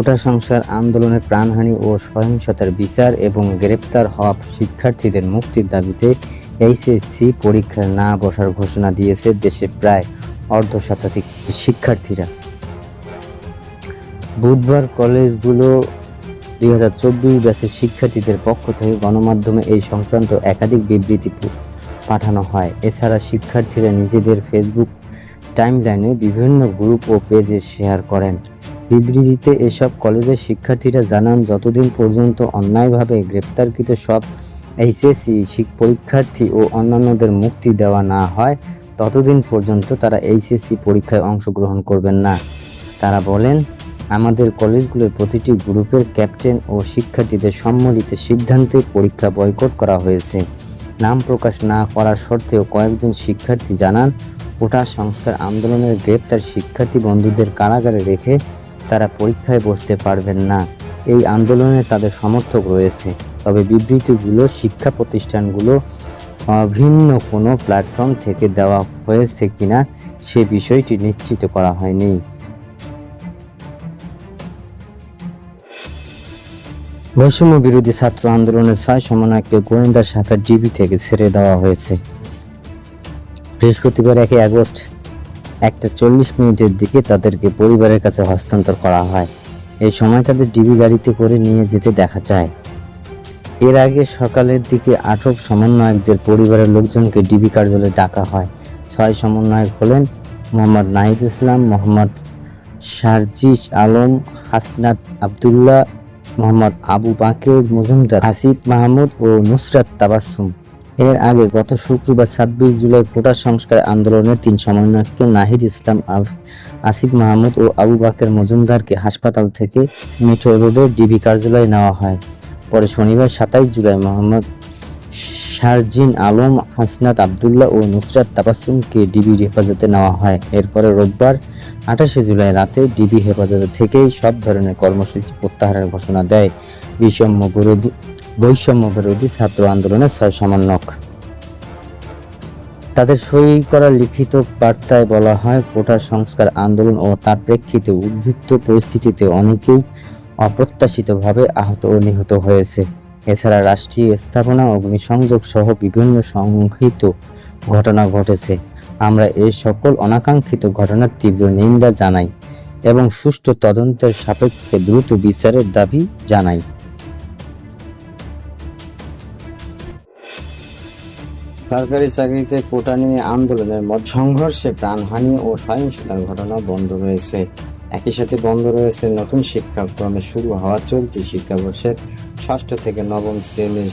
কোটা সংস্কার আন্দোলনের প্রাণহানি ও সহিংসতার বিচার এবং গ্রেপ্তার হওয়া শিক্ষার্থীদের মুক্তির দাবিতে এইচএসসি পরীক্ষায় না বসার ঘোষণা দিয়েছে দেশে প্রায় অর্ধ শতাধিক শিক্ষার্থীরা। বুধবার কলেজগুলো দুই হাজার চব্বিশ ব্যাচের শিক্ষার্থীদের পক্ষ থেকে গণমাধ্যমে এই সংক্রান্ত একাধিক বিবৃতি পাঠানো হয়। এছাড়া শিক্ষার্থীরা নিজেদের ফেসবুক টাইমলাইনে বিভিন্ন গ্রুপ ও পেজে শেয়ার করেন। বিবৃতিতে এসব কলেজের শিক্ষার্থীরা জানান, যতদিন পর্যন্ত অন্যায়ভাবে গ্রেপ্তারকৃত সব এইচএসসি পরীক্ষার্থী ও অন্যান্যদের মুক্তি দেওয়া না হয়, ততদিন পর্যন্ত তারা এইচএসসি পরীক্ষায় অংশগ্রহণ করবেন না। তারা বলেন, আমাদের কলেজগুলোর প্রতিটি গ্রুপের ক্যাপ্টেন ও শিক্ষার্থীদের সম্মিলিত সিদ্ধান্তে পরীক্ষা বয়কট করা হয়েছে। নাম প্রকাশ না করার সত্ত্বেও কয়েকজন শিক্ষার্থী জানান, কোটা সংস্কার আন্দোলনের গ্রেপ্তার শিক্ষার্থী বন্ধুদের কারাগারে রেখে তারা পরীক্ষায় বসতে পারবেন না। এই আন্দোলনে তাদের সমর্থক রয়েছে। তবে বিবৃতিগুলো, শিক্ষা প্রতিষ্ঠানগুলো ভিন্ন কোনো প্ল্যাটফর্ম থেকে দেওয়া হয়েছে কিনা সে বিষয়টি নিশ্চিত করা হয়নি। বৈষম্য বিরোধী ছাত্র আন্দোলনের ছয় সমন্বয়ককে গোয়েন্দা শাখা ডিবি থেকে ছেড়ে দেওয়া হয়েছে। বৃহস্পতিবার একই আগস্ট একটা চল্লিশ মিনিটের দিকে তাদেরকে পরিবারের কাছে হস্তান্তর করা হয়। এই সময় তাদের ডিবি গাড়িতে করে নিয়ে যেতে দেখা যায়। এর আগে সকালের দিকে আটক সমন্বয়কদের পরিবারের লোকজনকে ডিবি কার্যালয়ে ডাকা হয়। ছয় সমন্বয়ক হলেন মোহাম্মদ নাহিদ ইসলাম, মোহাম্মদ শারজিস আলম, হাসনাত আবদুল্লাহ, মোহাম্মদ আবু বাকের, মজুমদার আসিফ মাহমুদ ও নুসরাত তাবাসসুম। এর আগে গত শুক্রবার ছাব্বিশ জুলাই কোটা সংস্কার আন্দোলনের তিন সমন্বয়ককে নাহিদ ইসলাম আসিফ মাহমুদ ও আবু বাকের মজুমদারকে হাসপাতাল থেকে মেট্রো রোডের ডিবি কার্যালয়ে নেওয়া হয়। পরে শনিবার সাতাইশ জুলাই মোহাম্মদ শারজিন আলম, হাসনাত আবদুল্লাহ ও নুসরাত তাবাসসুমকে ডিবির হেফাজতে নেওয়া হয়। এরপরে রোববার আঠাশে জুলাই রাতে ডিবি হেফাজতে থেকেই সব ধরনের কর্মসূচি প্রত্যাহারের ঘোষণা দেয়। বিষম্য বৈষম্য বিরোধী ছাত্র আন্দোলনের ছয় সমন্বয়ক তাদের সই করা লিখিত বার্তায় বলা হয় কোটা সংস্কার আন্দোলন ও তার প্রেক্ষিতে উদ্বৃত্ত পরিস্থিতিতে অনেকেই অপ্রত্যাশিতভাবে আহত ও নিহত হয়েছে। এছাড়া রাষ্ট্রীয় স্থাপনা, অগ্নিসংযোগ সহ বিভিন্ন সংঘিত ঘটনা ঘটেছে। আমরা এই সকল অনাকাঙ্ক্ষিত ঘটনার তীব্র নিন্দা জানাই এবং সুষ্ঠু তদন্তের সাপেক্ষে দ্রুত বিচারের দাবি জানাই। সরকারি চাকরিতে কোটা নিয়ে আন্দোলনের মত সংঘর্ষে প্রাণহানি ও সহিংসতার ঘটনা বন্ধ রয়েছে। একই সাথে বন্ধ রয়েছে নতুন শিক্ষাক্রমে শুরু হওয়া চলতি শিক্ষাবর্ষের ষষ্ঠ থেকে নবম শ্রেণির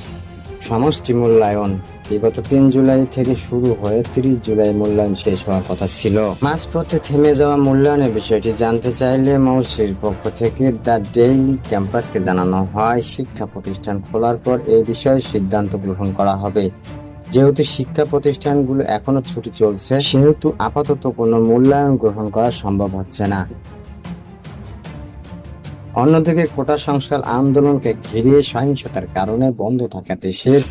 সমষ্টি মূল্যায়ন। বিগত তিন জুলাই থেকে শুরু হয়ে তিরিশ জুলাই মূল্যায়ন শেষ হওয়ার কথা ছিল। মাঝপথে থেমে যাওয়া মূল্যায়নের বিষয়টি জানতে চাইলে মৌসির পক্ষ থেকে দ্য ডেইলি ক্যাম্পাসকে জানানো হয়। শিক্ষা প্রতিষ্ঠান খোলার পর এই বিষয়ে সিদ্ধান্ত গ্রহণ করা হবে। যেহেতু শিক্ষা প্রতিষ্ঠানগুলো এখনও ছুটি চলছে, সেহেতু আপাতত কোনো মূল্যায়ন গ্রহণ করা সম্ভব হচ্ছে না। অন্যদিকে কোটা সংস্কার আন্দোলনকে ঘিরে সহিংসতার কারণে বন্ধ থাকা দেশের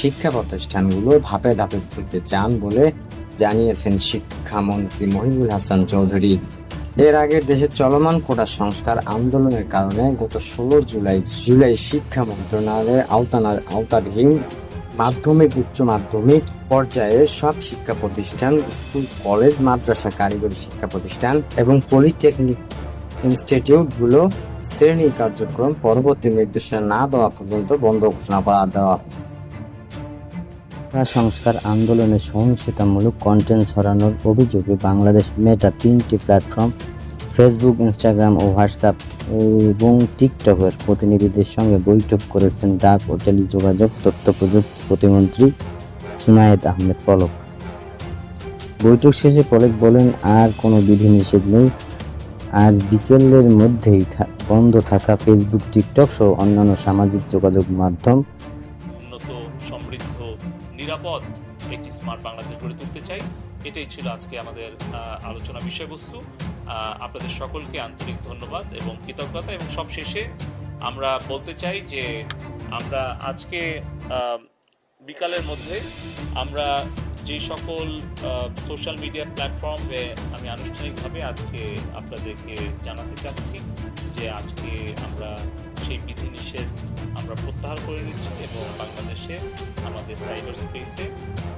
শিক্ষা প্রতিষ্ঠানগুলো ধাপে ধাপে খুলতে চান বলে জানিয়েছেন শিক্ষামন্ত্রী মহিবুল হাসান চৌধুরী। এর আগে দেশে চলমান কোটা সংস্কার আন্দোলনের কারণে গত ষোলো জুলাই জুলাই শিক্ষা মন্ত্রণালয়ের আওতানার আওতাধীন মাধ্যমিক, উচ্চ মাধ্যমিক পর্যায়ে সব শিক্ষা প্রতিষ্ঠান, স্কুল, কলেজ, মাদ্রাসা, কারিগরি শিক্ষা প্রতিষ্ঠান এবং পলিটেকনিক ইনস্টিটিউটগুলো শ্রেণি কার্যক্রম পরবর্তী নির্দেশনা না দেওয়া পর্যন্ত বন্ধ ঘোষণা করা দেওয়া সংস্কার আন্দোলনে সহিংসতামূলক কন্টেন্ট ছড়ানোর অভিযোগে বাংলাদেশ মেটা তিনটি প্ল্যাটফর্ম ফেসবুক ইনস্টাগ্রাম ও হোয়াটসঅ্যাপ এবং টিকটকের প্রতিনিধিদের সঙ্গে বৈঠক করেছেন ডাক ও টেলিযোগাযোগ তথ্য প্রযুক্তি প্রতিমন্ত্রী জুনায়েদ আহমেদ পলক। বৈঠক শেষে পলক বলেন, আর কোনো বিধিনিষেধ নেই। আজ বিকেলের মধ্যেই বন্ধ থাকা ফেসবুক টিকটক সহ অন্যান্য সামাজিক যোগাযোগ মাধ্যম উন্নত, সমৃদ্ধ, নিরাপদ একটি স্মার্ট বাংলাদেশ গড়ে তুলতে চাই। এটাই ছিল আজকে আমাদের আলোচনা বিষয়বস্তু। আপনাদের সকলকে আন্তরিক ধন্যবাদ এবং কৃতজ্ঞতা। এবং সব শেষে আমরা বলতে চাই যে আমরা আজকে বিকালের মধ্যে আমরা যে সকল সোশ্যাল মিডিয়া প্ল্যাটফর্মে আমি আনুষ্ঠানিকভাবে আজকে আপনাদেরকে জানাতে চাচ্ছি যে আজকে আমরা সেই বিধিনিষেধ আমরা প্রত্যাহার করে নিচ্ছি এবং বাংলাদেশে, আমাদের সাইবার স্পেসে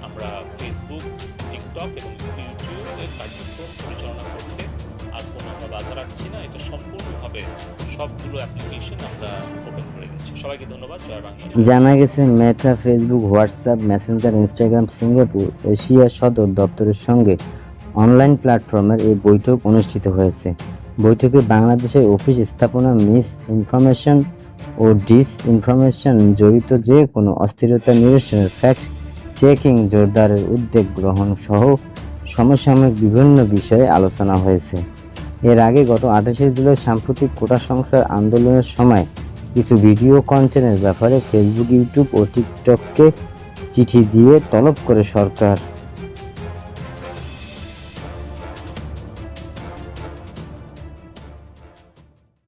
আমরা ফেসবুক টিকটক এবং ইউটিউবের কার্যক্রম পরিচালনা করতে কোনো বাধা রাখছি না, এটা সম্পূর্ণভাবে সবগুলো অ্যাপ্লিকেশন আমরা ওপেন করে দিচ্ছি। সবাইকে ধন্যবাদ, জয় বাংলা। জানা গেছে Meta Facebook WhatsApp Messenger Instagram Singapore Asia সদর দপ্তরের সঙ্গে অনলাইন প্ল্যাটফর্মের এই বৈঠক অনুষ্ঠিত হয়েছে। বৈঠকে বাংলাদেশের অফিস স্থাপনা, মিস ইনফরমেশন ও ডিস ইনফরমেশন জড়িত যে কোনো অস্থিরতা নিরসনের ফ্যাক্ট চেকিং জোরদারের উদ্যোগ গ্রহণ সহ সমসাময়িক বিভিন্ন বিষয়ে আলোচনা হয়েছে। এর আগে গত আঠাশে জুলাই সাম্প্রতিক কোটা সংস্কার আন্দোলনের সময় কিছু ভিডিও কন্টেন্টের ব্যাপারে ফেসবুক ইউটিউব ও টিকটককে চিঠি দিয়ে তলব করে সরকার।